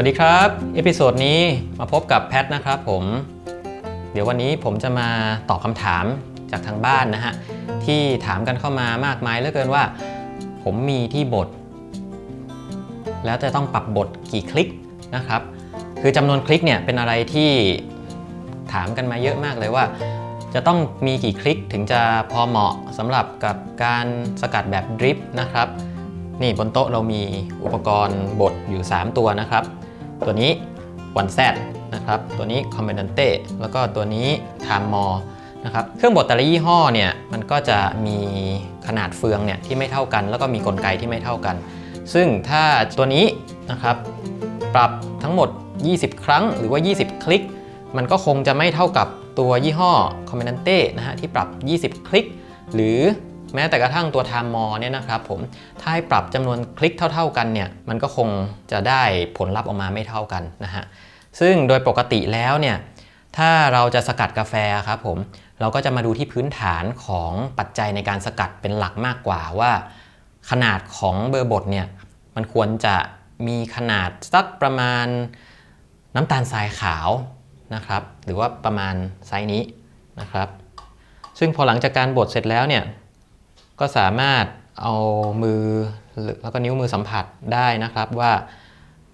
วัสดีครับ เอพิโซดนี้มาพบกับแพทนะครับผม เดี๋ยววันนี้ผมจะมาตอบคำถามจากทางบ้านนะฮะ ที่ถามกันเข้ามามากมายเหลือเกินว่า ผมมีที่บท แล้วจะต้องปรับบทกี่คลิกนะครับ คือจำนวนคลิกเนี่ยเป็นอะไรที่ถามกันมาเยอะมากเลยว่า จะต้องมีกี่คลิกถึงจะพอเหมาะสำหรับกับการสกัดแบบดริปนะครับนี่บนโต๊ะเรามีอุปกรณ์บดอยู่ 3 ตัวนะครับ ตัวนี้ one z นะครับตัวนี้ Commandante แล้วก็ตัวนี้ Time More นะครับเครื่องบดแต่ละยี่ห้อเนี่ยมันก็จะมีขนาดเฟืองเนี่ยที่ไม่เท่ากัน แล้วก็มีกลไกที่ไม่เท่ากัน ซึ่งถ้าตัวนี้นะครับปรับทั้งหมด 20 ครั้งหรือว่า 20 คลิก มันก็คงจะไม่เท่ากับตัวยี่ห้อ Commandante นะฮะที่ปรับ 20 คลิก หรือ แม้แต่กระทั่งตัว Time More เนี่ยนะครับผมถ้าให้ปรับจำนวนคลิกเท่า ๆ กันเนี่ยมันก็คงจะได้ผลลัพธ์ออกมาไม่เท่ากันนะฮะซึ่งโดยปกติแล้วเนี่ยถ้าเราจะสกัดกาแฟครับผมเราก็จะมาดูที่พื้นฐานของปัจจัยในการสกัดเป็นหลักมากกว่าว่า ขนาดของเบอร์บดเนี่ยมันควรจะมีขนาดสักประมาณน้ำตาลทรายขาวนะครับ หรือว่าประมาณไซส์นี้นะครับ ซึ่งพอหลังจากการบดเสร็จแล้วเนี่ย ก็สามารถเอามือแล้วก็นิ้วมือสัมผัสได้นะครับว่า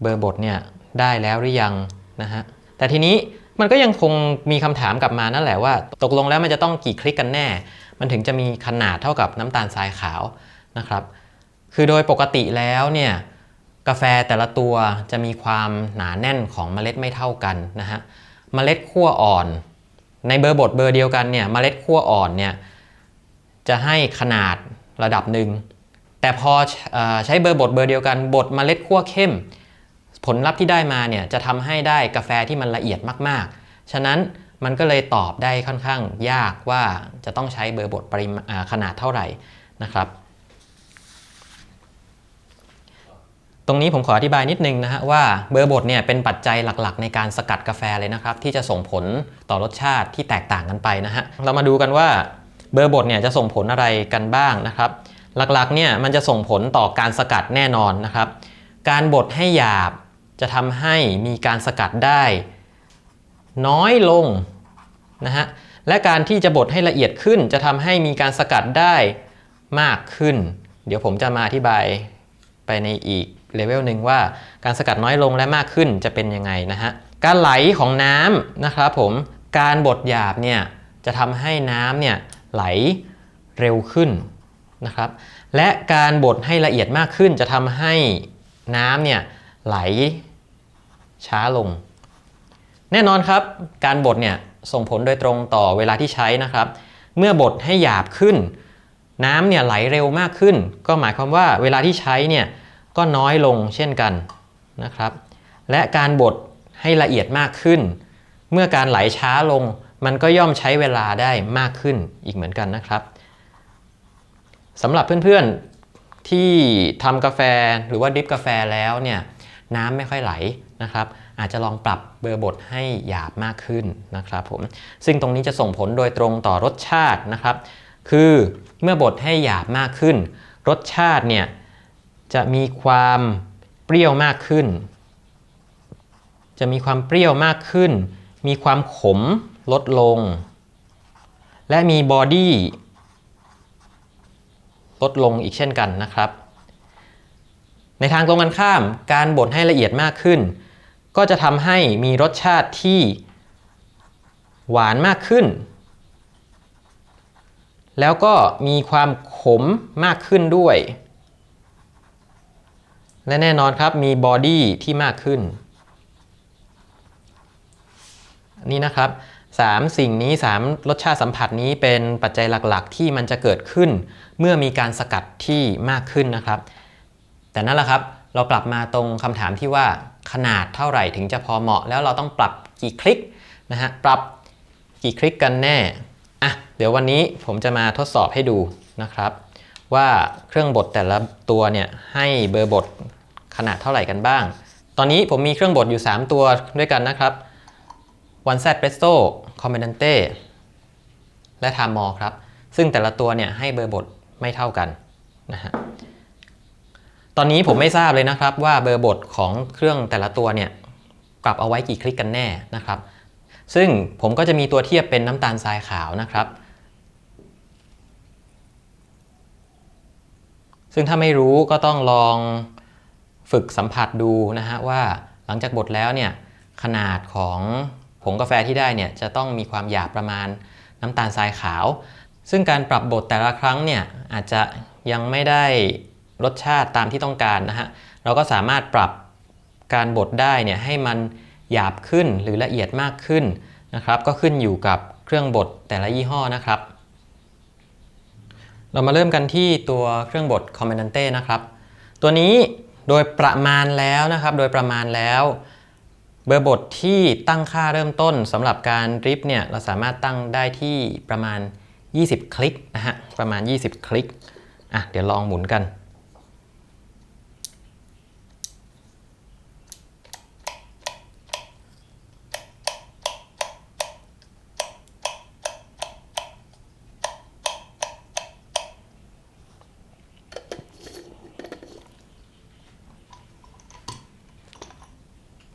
เบอร์บดเนี่ยได้แล้วหรือยังนะฮะแต่ทีนี้มันก็ยังคงมีคำถามกลับมานั่นแหละว่า ตกลงแล้วมันจะต้องกี่คลิกกันแน่ มันถึงจะมีขนาดเท่ากับน้ำตาลทรายขาวนะครับ คือโดยปกติแล้วเนี่ยกาแฟแต่ละตัวจะมีความหนาแน่นของเมล็ดไม่เท่ากันนะฮะเมล็ดขั้วอ่อน ในเบอร์บดเบอร์เดียวกันเนี่ยเมล็ดขั้วอ่อนเนี่ย จะให้ขนาดระดับหนึ่ง แต่พออใช้เบอร์บดเบอร์เดียวกันบดเมล็ดขั้วเข้ม ผลลัพธ์ที่ได้มาเนี่ยจะทำให้ได้กาแฟที่มันละเอียดมากๆ ฉะนั้นมันก็เลยตอบได้ค่อนข้างยากว่าจะต้องใช้เบอร์บดปริมาณอ่าขนาดเท่าไหร่นะครับ ตรงนี้ผมขออธิบายนิดนึงนะฮะว่าเบอร์บดเนี่ยเป็นปัจจัยหลักๆ ในการสกัดกาแฟเลยนะครับ ที่จะส่งผลต่อรสชาติที่แตกต่างกันไปนะฮะเรามาดูกันว่า เบอร์บดเนี่ยจะส่งผลอะไรกันบ้างนะครับ หลักๆเนี่ยมันจะส่งผลต่อการสกัดแน่นอนนะครับ การบดให้หยาบจะทำให้มีการสกัดได้ น้อยลงนะฮะและการที่จะบดให้ละเอียดขึ้น จะทำให้มีการสกัดได้มากขึ้น เดี๋ยวผมจะมาอธิบายไปในอีกเลเวลหนึ่งว่าการสกัดน้อยลงและมากขึ้นจะเป็นยังไงนะฮะการไหลของน้ำนะครับผมการบดหยาบเนี่ยจะทำให้น้ำเนี่ย ไหลเร็วขึ้นนะครับ และการบดให้ละเอียดมากขึ้นจะทำให้น้ำเนี่ยไหลช้าลง แน่นอนครับ การบดเนี่ยส่งผลโดยตรงต่อเวลาที่ใช้นะครับ เมื่อบดให้หยาบขึ้น น้ำเนี่ยไหลเร็วมากขึ้น ก็หมายความว่าเวลาที่ใช้เนี่ยก็น้อยลงเช่นกันนะครับ และการบดให้ละเอียดมากขึ้น เมื่อการไหลช้าลง มันก็ย่อมใช้เวลาได้มากขึ้นอีกเหมือนกันนะครับสำหรับเพื่อนๆที่ทำกาแฟหรือว่าดริปกาแฟแล้วเนี่ยน้ำไม่ค่อยไหลนะครับอาจจะลองปรับเบอร์บดให้หยาบมากขึ้นนะครับผมซึ่งตรงนี้จะส่งผลโดยตรงต่อรสชาตินะครับ คือเมื่อบดให้หยาบมากขึ้น รสชาติเนี่ยจะมีความเปรี้ยวมากขึ้น จะมีความเปรี้ยวมากขึ้น มีความขม ลดลง และมีบอดี้ลดลงอีกเช่นกันนะครับ ในทางตรงกันข้ามการบดให้ละเอียดมากขึ้น ก็จะทำให้มีรสชาติที่หวานมากขึ้น แล้วก็มีความขมมากขึ้นด้วย และแน่นอนครับมีบอดี้ที่มากขึ้น นี่นะครับ 3 สิ่งนี้ 3 รสชาติสัมผัสนี้เป็นปัจจัยหลักๆ ที่มันจะเกิดขึ้น เมื่อมีการสกัดที่มากขึ้นนะครับ แต่นั่นแหละครับเรากลับมาตรงคำถามที่ว่าขนาดเท่าไหร่ถึงจะพอเหมาะ แล้วเราต้องปรับกี่คลิกนะฮะปรับกี่คลิกกันแน่อะเดี๋ยววันนี้ผมจะมาทดสอบให้ดูนะครับ ว่าเครื่องบดแต่ละตัวเนี่ยให้เบอร์บดขนาดเท่าไหร่กันบ้าง ตอนนี้ผมมีเครื่องบดอยู่ 3 ตัวด้วยกันนะครับ One Z Presto Commandante และ Time More ครับ ซึ่งแต่ละตัวเนี่ยให้เบอร์บดไม่เท่ากันนะฮะตอนนี้ผมไม่ทราบเลยนะครับว่าเบอร์บทของเครื่องแต่ละตัวเนี่ยปรับเอาไว้กี่คลิกกันแน่นะครับ ซึ่งผมก็จะมีตัวเทียบเป็นน้ำตาลทรายขาวนะครับ ซึ่งถ้าไม่รู้ก็ต้องลองฝึกสัมผัสดูนะฮะว่าหลังจากบดแล้วเนี่ยขนาดของ ผงกาแฟที่ได้เนี่ยจะต้องมีความหยาบประมาณน้ำตาลทรายขาว ซึ่งการปรับบดแต่ละครั้งเนี่ยอาจจะยังไม่ได้รสชาติตามที่ต้องการนะฮะ เราก็สามารถปรับการบดได้เนี่ยให้มันหยาบขึ้นหรือละเอียดมากขึ้นนะครับ ก็ขึ้นอยู่กับเครื่องบดแต่ละยี่ห้อนะครับ เรามาเริ่มกันที่ตัวเครื่องบด Comandante นะครับ ตัวนี้โดยประมาณแล้วนะครับ โดยประมาณแล้ว เบอร์บทที่ตั้งค่าเริ่มต้นสำหรับการริฟเนี่ยเราสามารถตั้งได้ที่ประมาณ 20 คลิกนะฮะประมาณ 20 คลิกอะเดี๋ยวลองหมุนกัน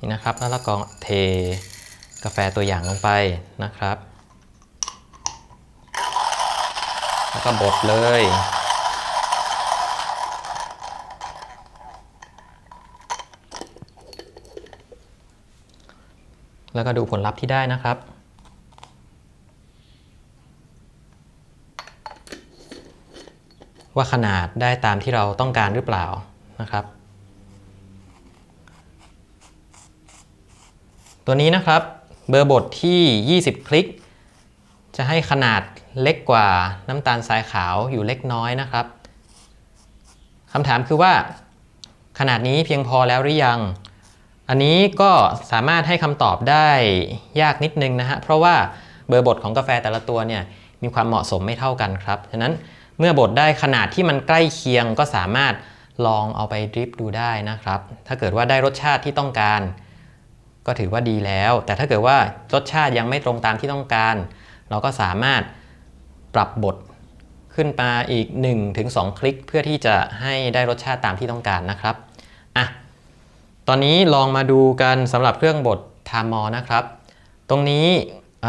นะครับ แล้วเราก็เทกาแฟตัวอย่างลงไปนะครับ แล้วก็บดเลย แล้วก็ดูผลลัพธ์ที่ได้นะครับว่าขนาดได้ตามที่เราต้องการหรือเปล่านะครับ ตัวนี้นะครับเบอร์บทที่ 20 คลิก จะให้ขนาดเล็กกว่าน้ำตาลทรายขาวอยู่เล็กน้อยนะครับคำถามคือว่า ขนาดนี้เพียงพอแล้วหรือยัง อันนี้ก็สามารถให้คำตอบได้ยากนิดนึงนะฮะเพราะว่าเบอร์บทของกาแฟแต่ละตัวเนี่ยมีความเหมาะสมไม่เท่ากันครับฉะนั้นเมื่อบดได้ขนาดที่มันใกล้เคียงก็สามารถลองเอาไปดริปดูได้นะครับ ถ้าเกิดว่าได้รสชาติที่ต้องการ ก็ถือว่าดีแล้ว แต่ถ้าเกิดว่ารสชาติยังไม่ตรงตามที่ต้องการ เราก็สามารถปรับบทขึ้นมาอีก 1-2 คลิก เพื่อที่จะให้ได้รสชาติตามที่ต้องการนะครับอะตอนนี้ลองมาดูกันสำหรับเครื่องบดทามอนะครับ ตรงนี้อ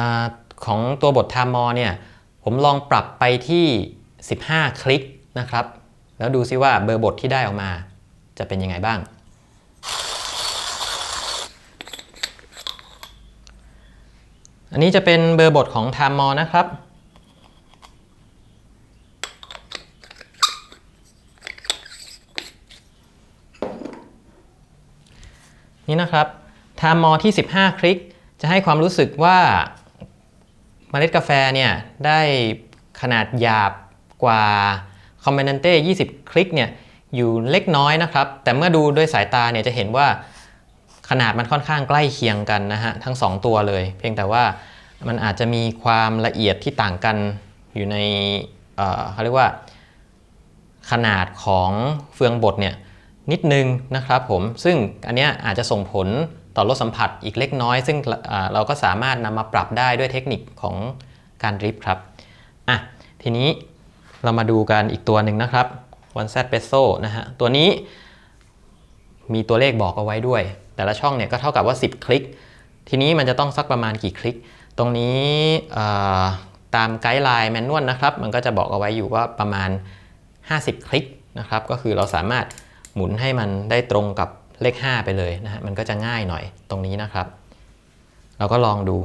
ของตัวบททามอเนี่ยผมลองปรับไปที่ 15 คลิกนะครับ แล้วดูซิว่าเบอร์บทที่ได้ออกมาจะเป็นยังไงบ้าง อันนี้จะเป็นเบอร์บทของ Time m o นะครับ นี่นะครับ Time m o ที่ 15 คลิก จะให้ความรู้สึกว่าเมล็ดกาแฟเนี่ยได้ขนาดหยาบกว่า c o m b i n a n t e 20 คลิกเนี่ยอยู่เล็กน้อยนะครับ แต่เมื่อดูด้วยสายตาเนี่ยจะเห็นว่า ขนาดมันค่อนข้างใกล้เคียงกันนะฮะทั้ง 2 ตัวเลย เพียงแต่ว่ามันอาจจะมีความละเอียดที่ต่างกันอยู่ในเขาเรียกว่า ขนาดของเฟืองบดเนี่ยนิดนึงนะครับผมซึ่งอันเนี้ยอาจจะส่งผลต่อรสสัมผัสอีกเล็กน้อย ซึ่งเราก็สามารถนำมาปรับได้ด้วยเทคนิคของการดริฟต์ครับอะทีนี้เรามาดูกันอีกตัวหนึ่งนะครับ One Z p e s o นะฮะตัวนี้มีตัวเลขบอกเอาไว้ด้วย แต่ละช่องเนี่ยก็เท่ากับว่า 10 คลิก ทีนี้มันจะต้องสักประมาณกี่คลิก ตรงนี้ตามไกด์ไลน์แมนนวลนะครับ มันก็จะบอกเอาไว้อยู่ว่าประมาณ 50 คลิกนะครับ ก็คือเราสามารถหมุนให้มันได้ตรงกับเลข 5 ไปเลยนะฮะ มันก็จะง่ายหน่อยตรงนี้นะครับ เราก็ลองดู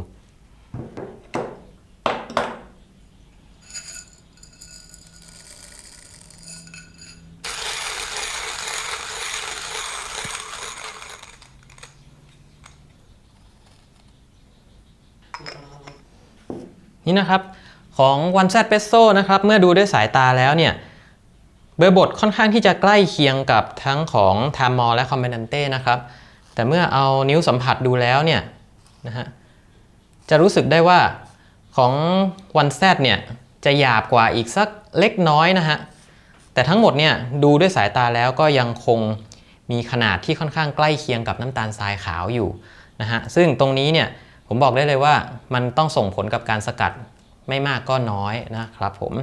นี่นะครับของ One Z p e s o นะครับเมื่อดูด้วยสายตาแล้วเนี่ยเบอร์บทค่อนข้างที่จะใกล้เคียงกับทั้งของ t a m o และ c o m b i n a n t e นะครับแต่เมื่อเอานิ้วสัมผัสดูแล้วเนี่ยนะฮะจะรู้สึกได้ว่าของ One Z เนี่ยจะหยาบกว่าอีกสักเล็กน้อยนะฮะแต่ทั้งหมดเนี่ยดูด้วยสายตาแล้วก็ยังคงมีขนาดที่ค่อนข้างใกล้เคียงกับน้ำตาลทรายขาวอยู่นะฮะซึ่งตรงนี้เนี่ย ผมบอกได้เลยว่ามันต้องส่งผลกับการสกัดไม่มากก็น้อยนะครับผม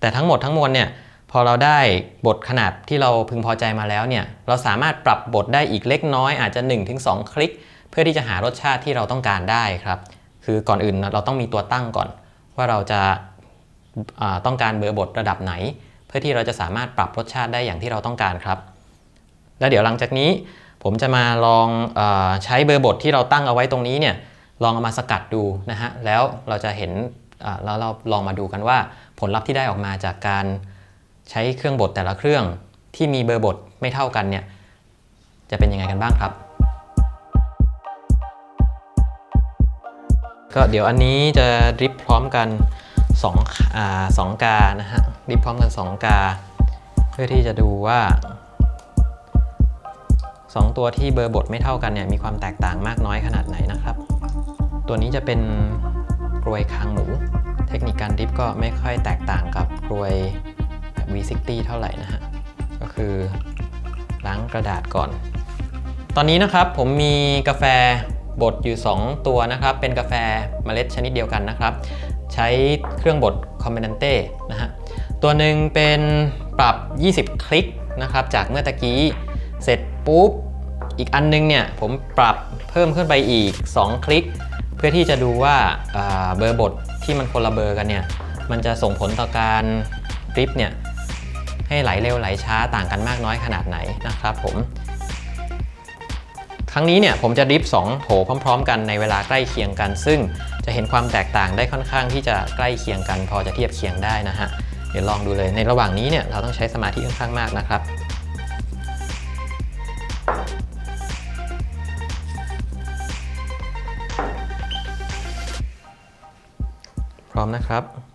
แต่ทั้งหมดทั้งมวลเนี่ยพอเราได้บทขนาดที่เราพึงพอใจมาแล้วเนี่ยเราสามารถปรับบทได้อีกเล็กน้อยอาจจะ 1-2 คลิก เพื่อที่จะหารสชาติที่เราต้องการได้ครับ คือก่อนอื่นเราต้องมีตัวตั้งก่อน ว่าเราจะาต้องการเบอร์บทระดับไหน เพื่อที่เราจะสามารถปรับรสชาติได้อย่างที่เราต้องการครับ แล้วเดี๋ยวหลังจากนี้ผมจะมาลองอใช้เบอร์บทที่เราตั้งเอาไว้ตรงนี้เนี่ย ลองเอามาสกัดดูนะฮะแล้วเราจะเห็นแล้วเราลองมาดูกันว่าผลลัพธ์ที่ได้ออกมาจากการใช้เครื่องบดแต่ละเครื่องที่มีเบอร์บทไม่เท่ากันเนี่ยจะเป็นยังไงกันบ้างครับ ก็เดี๋ยวอันนี้จะริปพร้อมกัน2อ่าสองกานะฮะริปพร้อมกัน 2 กา เพื่อที่จะดูว่า 2 ตัวที่เบอร์บทไม่เท่ากันเนี่ยมีความแตกต่างมากน้อยขนาดไหนนะครับ ตัวนี้จะเป็นกรวยคางหมู เทคนิคการดริปก็ไม่ค่อยแตกต่างกับกรวย V60 เท่าไหร่นะฮะ ก็คือล้างกระดาษก่อน ตอนนี้นะครับผมมีกาแฟบดอยู่ 2 ตัวนะครับ เป็นกาแฟเมล็ดชนิดเดียวกันนะครับ ใช้เครื่องบดคอมเบนเต้นะฮะ ตัวหนึ่งเป็นปรับ 20 คลิกนะครับจากเมื่อตะกี้ เสร็จปุ๊บ อีกอันนึงเนี่ยผมปรับเพิ่มขึ้นไปอีก 2 คลิก พื่อที่จะดูว่าเบอร์บทที่มันคนละเบอร์กันเนี่ยมันจะส่งผลต่อการดริปเนี่ยให้ไหลเร็วไหลช้าต่างกันมากน้อยขนาดไหนนะครับผม ครั้งนี้เนี่ยผมจะดริฟ2โถพร้อม ๆ กันในเวลาใกล้เคียงกัน ซึ่งจะเห็นความแตกต่างได้ค่อนข้างที่จะใกล้เคียงกัน พอจะเทียบเคียงได้นะฮะเดี๋ยวลองดูเลยในระหว่างนี้เนี่ยเราต้องใช้สมาธิค่อนข้างมากนะครับ ร้อมนะครับครับ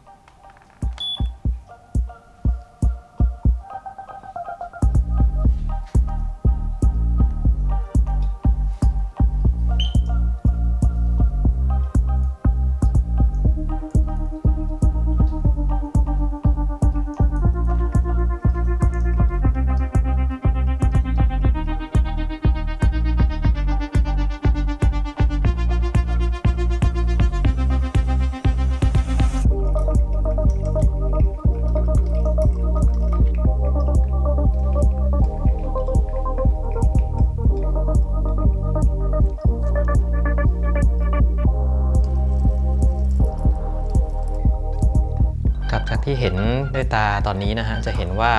ด้วยตาตอนนี้นะฮะจะเห็นว่า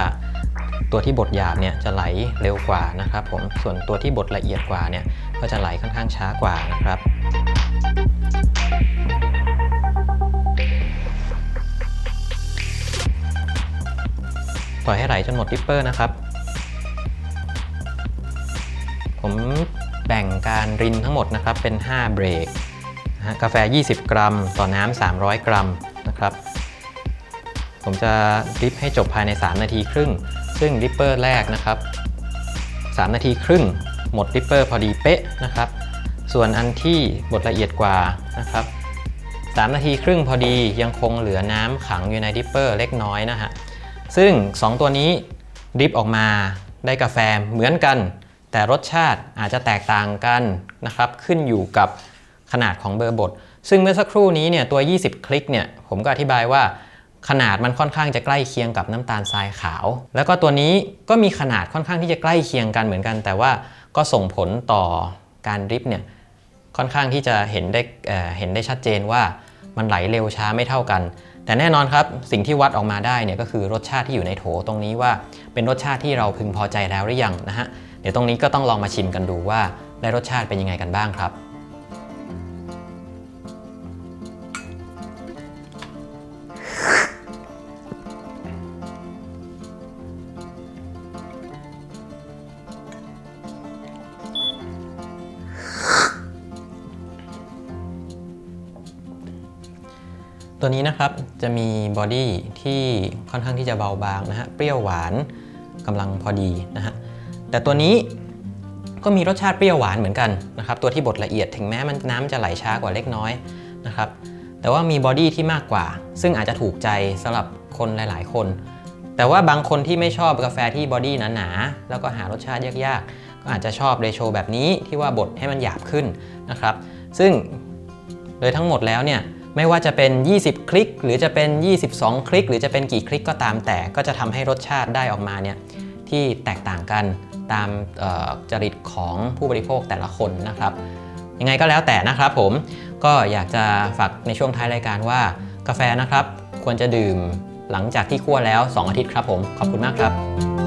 ตัวที่บดหยาบเนี่ยจะไหลเร็วกว่านะครับผมส่วนตัวที่บดละเอียดกว่าเนี่ยก็จะไหลค่อนข้างช้ากว่านะครับปล่อยให้ไหลจนหมดดิปเปอร์นะครับ ผมแบ่งการรินทั้งหมดนะครับเป็น 5 เบรกนะฮะกาแฟ 20 กรัม ต่อน้ำ300 กรัมนะครับ ผมจะดริปให้จบภายใน 3 นาทีครึ่ง ซึ่งริปเปอร์แรกนะครับ 3 นาทีครึ่ง หมดริปเปอร์พอดีเป๊ะนะครับ ส่วนอันที่บดละเอียดกว่านะครับ 3 นาทีครึ่งพอดียังคงเหลือน้ำขังอยู่ในดริปเปอร์เล็กน้อยนะฮะ ซึ่ง 2 ตัวนี้ดริปออกมาได้กาแฟเหมือนกัน แต่รสชาติอาจจะแตกต่างกันนะครับ ขึ้นอยู่กับขนาดของเบอร์บดซึ่งเมื่อสักครู่นี้เนี่ยตัว 20 คลิกเนี่ยผมก็อธิบายว่า ขนาดมันค่อนข้างจะใกล้เคียงกับน้ำตาลทรายขาว แล้วก็ตัวนี้ก็มีขนาดค่อนข้างที่จะใกล้เคียงกันเหมือนกัน แต่ว่าก็ส่งผลต่อการดริปเนี่ยค่อนข้างที่จะเห็นได้เอ่อเห็นได้ชัดเจนว่ามันไหลเร็วช้าไม่เท่ากัน แต่แน่นอนครับสิ่งที่วัดออกมาได้เนี่ยก็คือรสชาติที่อยู่ในโถตรงนี้ว่า เป็นรสชาติที่เราพึงพอใจแล้วหรือยังนะฮะเดี๋ยวตรงนี้ก็ต้องลองมาชิมกันดูว่าได้รสชาติเป็นยังไงกันบ้างครับ ตัวนี้นะครับจะมีบอดี้ที่ค่อนข้างที่จะเบาบางนะฮะ เปรี้ยวหวานกำลังพอดีนะฮะ แต่ตัวนี้ก็มีรสชาติเปรี้ยวหวานเหมือนกันนะครับ ตัวที่บดละเอียดถึงแม้มันน้ำจะไหลช้ากว่าเล็กน้อยนะครับ แต่ว่ามีบอดี้ที่มากกว่า ซึ่งอาจจะถูกใจสำหรับคนหลาย ๆ คน แต่ว่าบางคนที่ไม่ชอบกาแฟที่บอดี้หนาๆแล้วก็หารสชาติยากๆ ก็อาจจะชอบเรโชแบบนี้ที่ว่าบดให้มันหยาบขึ้นนะครับ ซึ่งโดยทั้งหมดแล้วเนี่ย ไม่ว่าจะเป็น 20 คลิก หรือจะเป็น 22 คลิก หรือจะเป็นกี่คลิกก็ตามแต่ก็จะทำให้รสชาติได้ออกมาเนี่ยที่แตกต่างกันตามจริตของผู้บริโภคแต่ละคนนะครับ ยังไงก็แล้วแต่นะครับผมก็อยากจะฝากในช่วงท้ายรายการว่ากาแฟนะครับ ควรจะดื่มหลังจากที่คั่วแล้ว 2 อาทิตย์ครับผม ขอบคุณมากครับ